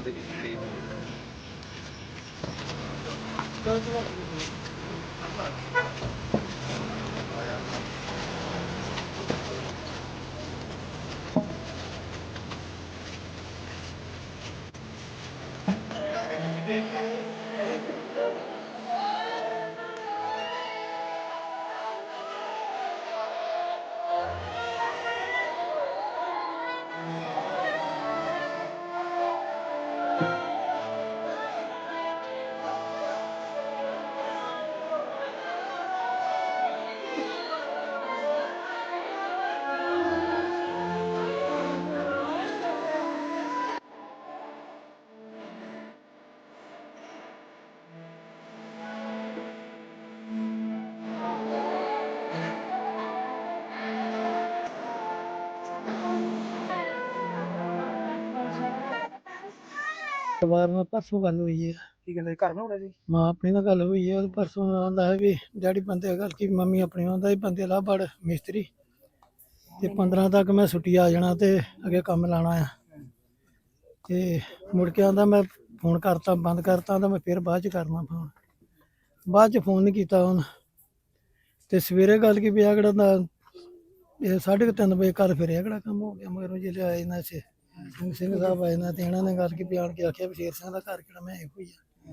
ਦੇ ਕਈ ਪਰਿਵਾਰ ਨਾਲ ਪਰਸੋਂ ਗੱਲ ਹੋਈ ਹੈ ਕੀ ਕਹਿੰਦੇ ਘਰ ਹੋਣਾ ਜੀ? ਮਾਂ ਆਪਣੀ ਨਾਲ ਗੱਲ ਹੋਈ ਹੈ ਉਹ ਪਰਸੋਂ ਆਉਂਦਾ ਹੈ ਵੀ ਡੈਡੀ ਬੰਦੇ ਗੱਲ ਕੀ ਮੰਮੀ ਆਪਣੀ ਆਉਂਦਾ ਹੀ ਬੰਦੇ ਲਾ ਬੜ ਮਿਸਤਰੀ। ਤੇ 15 ਤੱਕ ਮੈਂ ਛੁੱਟੀ ਆ ਜਾਣਾ ਤੇ ਅੱਗੇ ਕੰਮ ਲਾਣਾ ਆ। ਤੇ ਮੁੜ ਕੇ ਆਂਦਾ ਮੈਂ ਫੋਨ ਕਰਤਾ ਬੰਦ ਕਰਤਾ ਤਾਂ ਮੈਂ ਫਿਰ ਬਾਅਦ ਚ ਕਰਨਾ ਫੋਨ। ਬਾਅਦ ਚ ਫੋਨ ਨਹੀਂ ਕੀਤਾ ਹੁਣ ਤੇ ਸਵੇਰੇ ਗੱਲ ਕੀ ਪਿਆ ਕਿਹੜਾ ਦਾ ਇਹ ਸਾਢੇ ਕੁ ਤਿੰਨ ਵਜੇ ਘਰ ਫਿਰਿਆ ਕਿਹੜਾ ਕੰਮ ਹੋ ਗਿਆ ਮਗਰੋਂ ਜਿਹੜੇ ਆਏ ਨਾ ਚ ਸਿੰਘ ਸਿੰਘ ਸਾਹਿਬ ਆਏ ਨਾ ਤੇ ਇਹਨਾਂ ਨੇ ਗੱਲ ਕੀ ਬਿਆਨ ਕੇ ਆਖਿਆ ਵੀ ਸ਼ੇਰ ਸਿੰਘ ਦਾ ਘਰ ਕਿਹੜਾ, ਮੈਂ ਇਹੋ ਹੀ ਆ।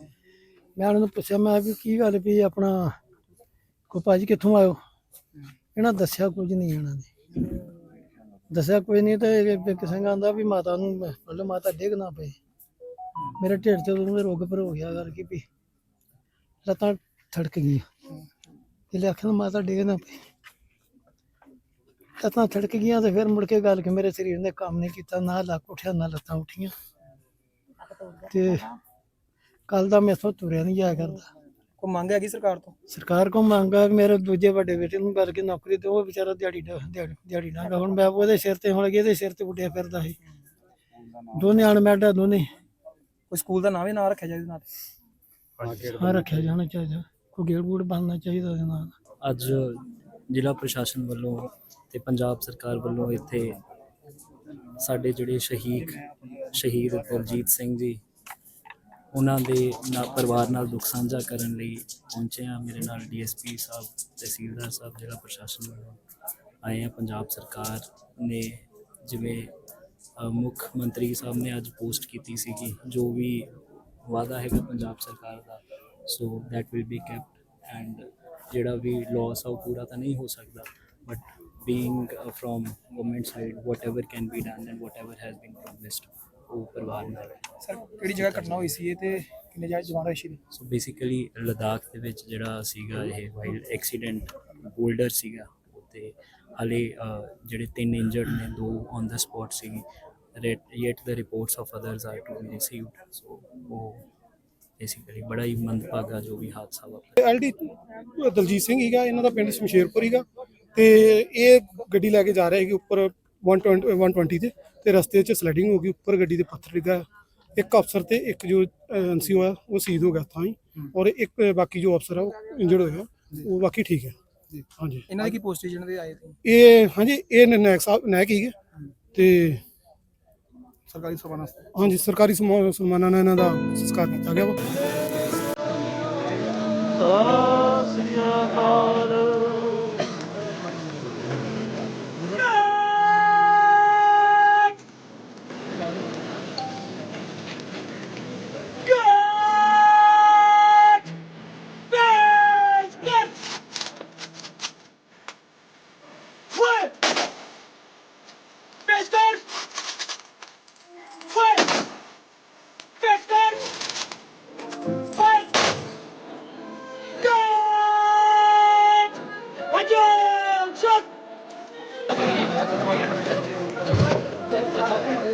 ਮੈਂ ਉਹਨਾਂ ਨੂੰ ਪੁੱਛਿਆ, ਮੈਂ ਵੀ ਕੀ ਗੱਲ ਵੀ ਆਪਣਾ ਕੋ ਭਾਜੀ ਕਿੱਥੋਂ ਆਇਓ? ਇਹਨਾਂ ਦੱਸਿਆ ਕੁਝ ਨਹੀਂ ਇਹਨਾਂ ਨੇ। ਦੱਸਿਆ ਕੋਈ ਨਹੀਂ ਤੇ ਕਿਸੇ ਆਂਦਾ ਵੀ ਮਾਤਾ ਨੂੰ ਮਤਲਬ ਮਾਤਾ ਡਿੱਗ ਨਾ ਪਏ। ਮੇਰੇ ਢਿੱਡ ਤੇ ਉਹਨੂੰ ਰੋਗ ਪਰ ਹੋ ਗਿਆ ਗੱਲ ਵੀ ਲੱਤਾਂ ਥੜਕ ਗਈਆਂ। ਜਿਹੜੇ ਆਖਣ ਮਾਤਾ ਡਿੱਗ ਨਾ ਪਈ। ਲੱਤਾਂ ਥੜਕ ਗਈਆਂ ਤੇ ਫਿਰ ਮੁੜ ਕੇ ਗੱਲ ਕਿ ਮੇਰੇ ਸਰੀਰ ਨੇ ਕੰਮ ਨਹੀਂ ਕੀਤਾ ਨਾ ਲੱਕ ਉੱਠਿਆ ਨਾ ਲੱਤਾਂ ਉੱਠੀਆਂ। ਤੇ ਕੱਲ ਦਾ ਮੈਥੋਂ ਤੁਰਿਆ ਨਹੀਂ ਜਾਇਆ ਕਰਦਾ। ਕੋਈ ਮੰਗ ਹੈਗੀ ਸਰਕਾਰ ਤੋਂ? ਸਰਕਾਰ ਕੋ ਮੰਗਾ ਮੇਰੇ ਦੂਜੇ ਵੱਡੇ ਬੇਟੇ ਨੂੰ ਕਰਕੇ ਨੌਕਰੀ ਤੇ ਉਹ ਵਿਚਾਰਾ ਦਿਹਾੜੀ ਦਿਹਾੜੀ ਦਿਹਾੜੀ ਨਾ ਗਾ। ਹੁਣ ਮੈਂ ਉਹਦੇ ਸਿਰ ਤੇ ਹੁਣ ਇਹਦੇ ਸਿਰ ਤੇ ਉੱਡਿਆ ਫਿਰਦਾ ਸੀ। ਦੋਨੇ ਅਣਮੈਡਾ ਦੋਨੇ। ਕੋਈ ਸਕੂਲ ਦਾ ਨਾਮ ਹੀ ਨਾ ਰੱਖਿਆ ਜਾਵੇ ਨਾਲ? ਹਾਂ ਰੱਖਿਆ ਜਾਣਾ ਚਾਹੀਦਾ। ਕੋਈ ਗੇੜ ਗੂੜ ਬਣਨਾ ਚਾਹੀਦਾ ਉਹਦੇ ਨਾਲ। ਅੱਜ ਜ਼ਿਲ੍ਹਾ ਪ੍ਰਸ਼ਾਸਨ ਵੱਲੋਂ ਤੇ ਪੰਜਾਬ ਸਰਕਾਰ ਵੱਲੋਂ ਇੱਥੇ ਸਾਡੇ ਜਿਹੜੇ ਸ਼ਹੀਦ ਸ਼ਹੀਦ ਦਲਜੀਤ ਸਿੰਘ ਜੀ, ਉਹਨਾਂ ਦੇ ਨਾਲ ਪਰਿਵਾਰ ਨਾਲ ਦੁੱਖ ਸਾਂਝਾ ਕਰਨ ਲਈ ਪਹੁੰਚੇ ਆ ਮੇਰੇ ਨਾਲ ਡੀਐਸਪੀ ਸਾਹਿਬ, ਤਹਿਸੀਲਦਾਰ ਸਾਹਿਬ, ਜ਼ਿਲ੍ਹਾ ਪ੍ਰਸ਼ਾਸਨ ਵੱਲੋਂ ਆਏ ਆ ਪੰਜਾਬ ਸਰਕਾਰ ਨੇ ਜਿਵੇਂ ਮੁੱਖ ਮੰਤਰੀ ਸਾਹਿਬ ਨੇ ਅੱਜ ਪੋਸਟ ਕੀਤੀ ਸੀਗੀ, ਜੋ ਵੀ ਵਾਅਦਾ ਹੈਗਾ ਪੰਜਾਬ ਸਰਕਾਰ ਦਾ, so that will be kept and ਜਿਹੜਾ ਵੀ ਲਾਸ ਆ ਉਹ ਪੂਰਾ ਤਾਂ ਨਹੀਂ ਹੋ ਸਕਦਾ but being from government side whatever can be done and whatever has been promised ਉਹ ਪਰਿਵਾਰ ਨਾਲ ਸਰ ਕਿਹੜੀ ਜਗ੍ਹਾ ਘਟਨਾ ਹੋਈ ਸੀ ਇਹ ਤੇ ਕਿੰਨੇ ਜਾਇ ਜਵਾਨ ਹੋਏ ਸੀ? ਸੋ ਬੇਸਿਕਲੀ ਲਦਾਖ ਦੇ ਵਿੱਚ ਜਿਹੜਾ ਸੀਗਾ ਇਹ ਵਾਈਲ ਐਕਸੀਡੈਂਟ ਬੋਲਡਰ ਸੀਗਾ ਤੇ ਹਲੇ ਜਿਹੜੇ ਤਿੰਨ ਇੰਜਰਡ ਨੇ ਦੋ ਔਨ ਦਾ ਸਪੌਟ ਸੀਗੀ ਯet the reports of others are to be received so ਉਹ ਬੇਸਿਕਲੀ ਬੜਾ ਹੀ ਮੰਦਭਾਗਾ ਜੋ ਵੀ ਹਾਦਸਾ ਵਾਪਰਿਆ। ਐਲਡੀ ਦਲਜੀਤ ਸਿੰਘ ਹੀਗਾ ਇਹਨਾਂ ਦਾ ਪਿੰਡ ਸ਼ਮਸ਼ੇਰਪੁਰ ਹੀਗਾ। ਤੇ ਇਹ ਗੱਡੀ ਲੈ ਕੇ ਜਾ ਰਿਹਾ ਸੀ ਉੱਪਰ 120 120 ਤੇ ਤੇ ਰਸਤੇ 'ਚ ਸਲਾਈਡਿੰਗ ਹੋ ਗਈ ਉੱਪਰ ਗੱਡੀ ਦੇ ਪੱਥਰ ਡਿੱਗਾ ਇੱਕ ਅਫਸਰ ਤੇ ਇੱਕ ਜੋ ਐਨਸੀ ਹੋਇਆ ਉਹ ਸ਼ਹੀਦ ਹੋ ਗਿਆ ਤਾਂ ਹੀ। ਔਰ ਇੱਕ ਬਾਕੀ ਜੋ ਅਫਸਰ ਆ ਉਹ ਇੰਜਰਡ ਹੋਇਆ। ਉਹ ਬਾਕੀ ਠੀਕ ਹੈ। ਹਾਂਜੀ। ਇਹਨਾਂ ਦੀ ਕੀ ਪੋਸਟ ਜਿਹਨਾਂ ਦੇ ਆਏ ਸੀ ਇਹ ਹਾਂਜੀ ਇਹ ਨਾਇਕ ਸਾਹਿਬ ਨਾਇਕ ਹੀਗੇ। ਤੇ ਸਰਕਾਰੀ ਸਭਾ ਵਾਸਤੇ ਹਾਂਜੀ ਸਰਕਾਰੀ ਸਨਮਾਨਾਂ ਨਾਲ ਇਹਨਾਂ ਦਾ ਸੰਸਕਾਰ ਕੀਤਾ ਗਿਆ ਵਾ।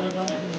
Jahre lang